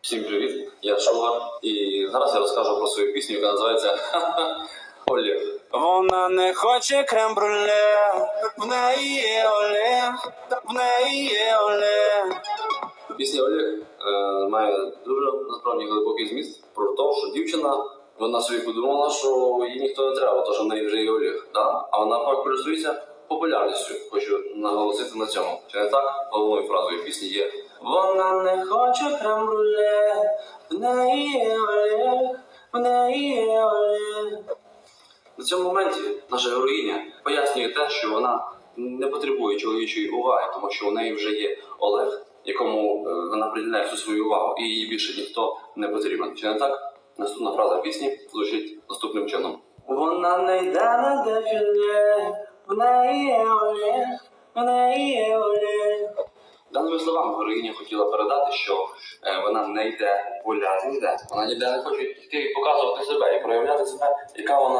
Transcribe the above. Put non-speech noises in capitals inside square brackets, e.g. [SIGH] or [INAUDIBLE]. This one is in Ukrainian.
Всім привіт, я Шугар, і зараз я розкажу про свою пісню, яка називається [LAUGHS] Олег. Вона не хоче крем-брюле, в неї є Олег, в неї є Олег. Пісня Олег е, має дуже насправді глибокий зміст про те, що дівчина вона собі подумала, що їй ніхто не треба, тому що в неї вже є Олег. Да? А вона пак користується популярністю. Хочу наголосити на цьому. Чи не так? Головною фразою пісні є Вона не хоче крем-брюле, в неї є Олег, в неї є Олег. На цьому моменті наша героїня пояснює те, що вона не потребує чоловічої уваги, тому що у неї вже є Олег, якому е, вона приділяє всю свою увагу, і їй більше ніхто не потрібен. Чи не так? Наступна фраза пісні звучить наступним чином. Вона не йде на дефіле, в неї є Олег, в неї є Олег. Даними словами героїня хотіла передати, що е, вона не йде гуляти ніде. Вона ніде не хоче йти і показувати себе і проявляти себе, яка вона